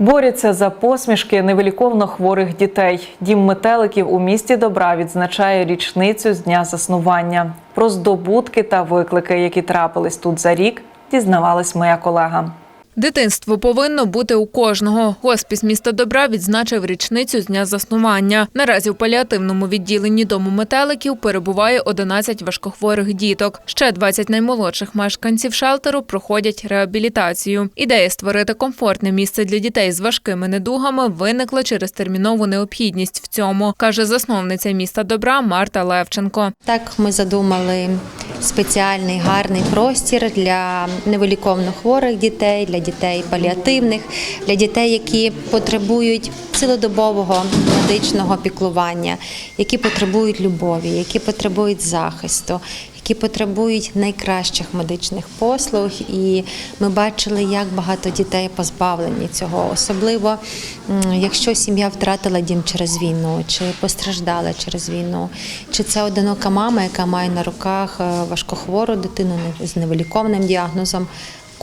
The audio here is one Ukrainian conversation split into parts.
Борються за посмішки невиліковно хворих дітей. Дім метеликів у місті Добра відзначає річницю з дня заснування. Про здобутки та виклики, які трапились тут за рік, дізнавалась моя колега. Дитинство повинно бути у кожного. Госпіс міста Добра відзначив річницю з дня заснування. Наразі в паліативному відділенні дому метеликів перебуває 11 важкохворих діток. Ще 20 наймолодших мешканців шелтеру проходять реабілітацію. Ідея створити комфортне місце для дітей з важкими недугами виникла через термінову необхідність в цьому, каже засновниця міста Добра Марта Левченко. Так ми задумали спеціальний гарний простір для невиліковно хворих дітей, для дітей паліативних, для дітей, які потребують цілодобового медичного піклування, які потребують любові, які потребують захисту. Які потребують найкращих медичних послуг, і ми бачили, як багато дітей позбавлені цього, особливо якщо сім'я втратила дім через війну, чи постраждала через війну, чи це одинока мама, яка має на руках е, важкохвору дитину з невиліковним діагнозом,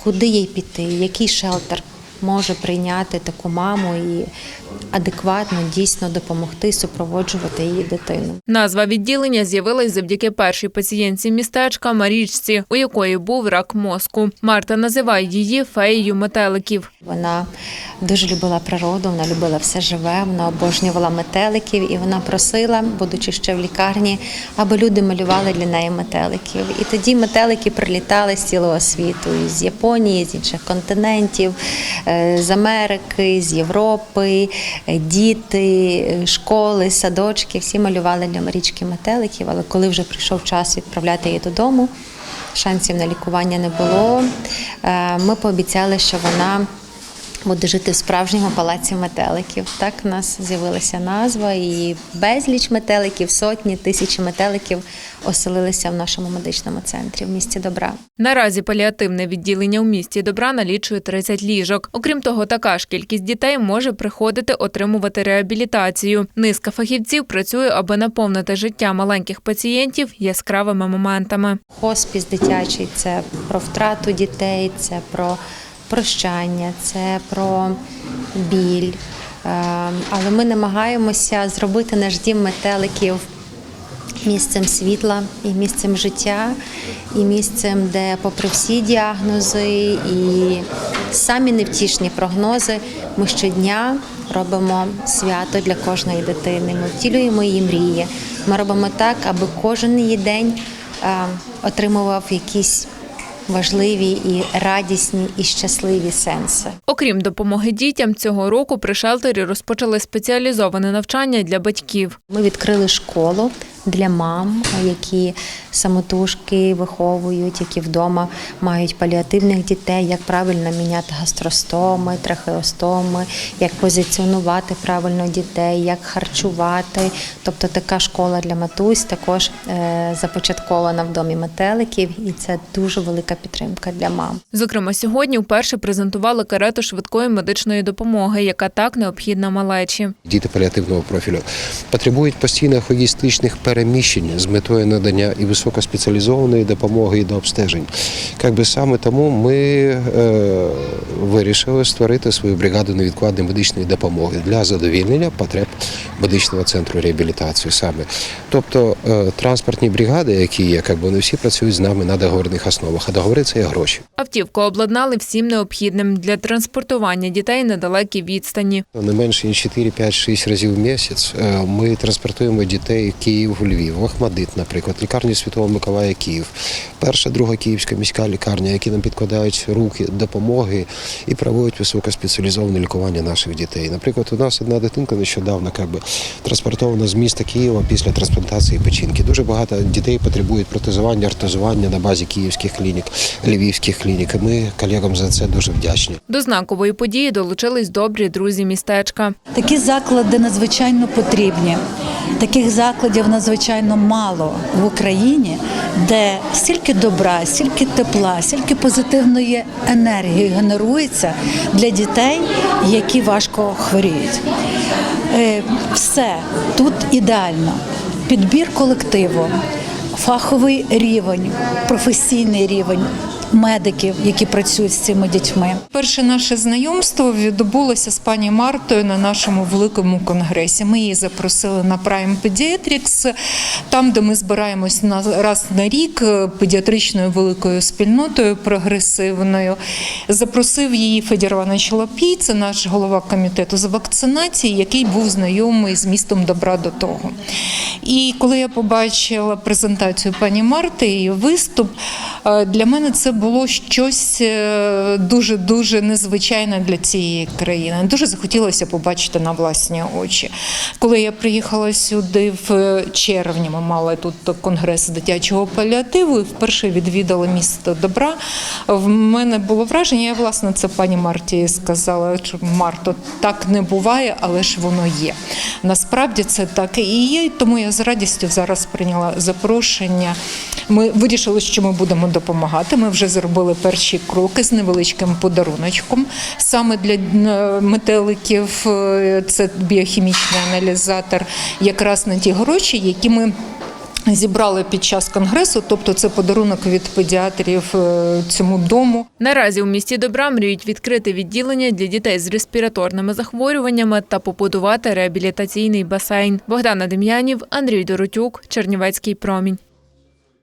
куди їй піти, який шелтер може прийняти таку маму і адекватно дійсно допомогти супроводжувати її дитину. Назва відділення з'явилась завдяки першій пацієнтці містечка Марічці, у якої був рак мозку. Марта називає її феєю метеликів. Вона дуже любила природу, вона любила все живе, вона обожнювала метеликів, і вона просила, будучи ще в лікарні, аби люди малювали для неї метеликів. І тоді метелики прилітали з цілого світу, з Японії, з інших континентів, з Америки, з Європи, е, діти, е, школи, садочки, всі малювали для Марічки метеликів. Але коли вже прийшов час відправляти її додому, шансів на лікування не було. Е, Ми пообіцяли, що вона буде жити в справжньому палаці метеликів. Так у нас з'явилася назва, і безліч метеликів, сотні, тисячі метеликів оселилися в нашому медичному центрі в місті Добра. Наразі паліативне відділення у місті Добра налічує 30 ліжок. Окрім того, така ж кількість дітей може приходити отримувати реабілітацію. Низка фахівців працює, аби наповнити життя маленьких пацієнтів яскравими моментами. Хоспіс дитячий це про втрату дітей, це про прощання, це про біль. Е, Але ми намагаємося зробити наш дім метеликів місцем світла і місцем життя, і місцем, де, попри всі діагнози і самі невтішні прогнози, ми щодня робимо свято для кожної дитини. Ми втілюємо її мрії. Ми робимо так, аби кожен її день е, отримував якісь важливі і радісні і щасливі сенси. Окрім допомоги дітям, цього року при шелтері розпочали спеціалізоване навчання для батьків. Ми відкрили школу для мам, які самотужки виховують, які вдома мають паліативних дітей, як правильно міняти гастростоми, трахеостоми, як позиціонувати правильно дітей, як харчувати. Тобто така школа для матусь також е, започаткована в домі метеликів, і це дуже велика підтримка для мам. Зокрема, сьогодні вперше презентували карету швидкої медичної допомоги, яка так необхідна малечі. Діти паліативного профілю потребують постійних логістичних переміщень з метою надання і високоспеціалізованої допомоги і до обстежень. Як би саме тому ми е, вирішили створити свою бригаду невідкладної медичної допомоги для задовільнення потреб медичного центру реабілітації саме. Тобто е, транспортні бригади, які є, як би вони всі працюють з нами на договорних основах, а договори це є гроші. Автівку обладнали всім необхідним для транспортування дітей на далекі відстані. Не менше ніж 4, 5, 6 разів в місяць е, ми транспортуємо дітей Київ, Львів, в Охмадит, наприклад, лікарні Святого Миколая Київ, перша, друга київська міська лікарня, які нам підкладають руки допомоги і проводять високоспеціалізоване лікування наших дітей. Наприклад, у нас одна дитинка нещодавно би, транспортована з міста Києва після трансплантації печінки. Дуже багато дітей потребують протезування, артезування на базі київських клінік, львівських клінік. І Ми колегам за це дуже вдячні. До знакової події долучились добрі друзі містечка. Такі заклади надзвичайно потрібні. Таких закладів надзвичайно мало в Україні, де стільки добра, стільки тепла, стільки позитивної енергії генерується для дітей, які важко хворіють. Е, Все тут ідеально. Підбір колективу, фаховий рівень, професійний рівень, медиків, які працюють з цими дітьми. Перше наше знайомство відбулося з пані Мартою на нашому великому конгресі. Ми її запросили на Prime Pediatrics, там, де ми збираємось раз на рік е, педіатричною великою спільнотою прогресивною. Запросив її Федір Іванович Лапій, це наш голова комітету з вакцинації, який був знайомий з містом добра до того. І коли я побачила презентацію пані Марти, її виступ, е, для мене це було щось дуже дуже незвичайне для цієї країни. Дуже захотілося побачити на власні очі. Коли я приїхала сюди в червні, ми мали тут конгрес дитячого паліативу і вперше відвідала місто добра. В мене було враження, я власне це пані Марті сказала, що Марто так не буває, але ж воно є. Насправді це так і є, тому я з радістю зараз прийняла запрошення. Ми вирішили, що ми будемо допомагати. Ми вже зробили перші кроки з невеличким подаруночком. Саме для е, метеликів е, це біохімічний аналізатор, якраз на ті гроші, які ми. Зібрали під час конгресу, тобто це подарунок від педіатрів е, цьому дому. Наразі у місті добра мріють відкрити відділення для дітей з респіраторними захворюваннями та побудувати реабілітаційний басейн. Богдана Дем'янів, Андрій Доротюк, Чернівецький промінь.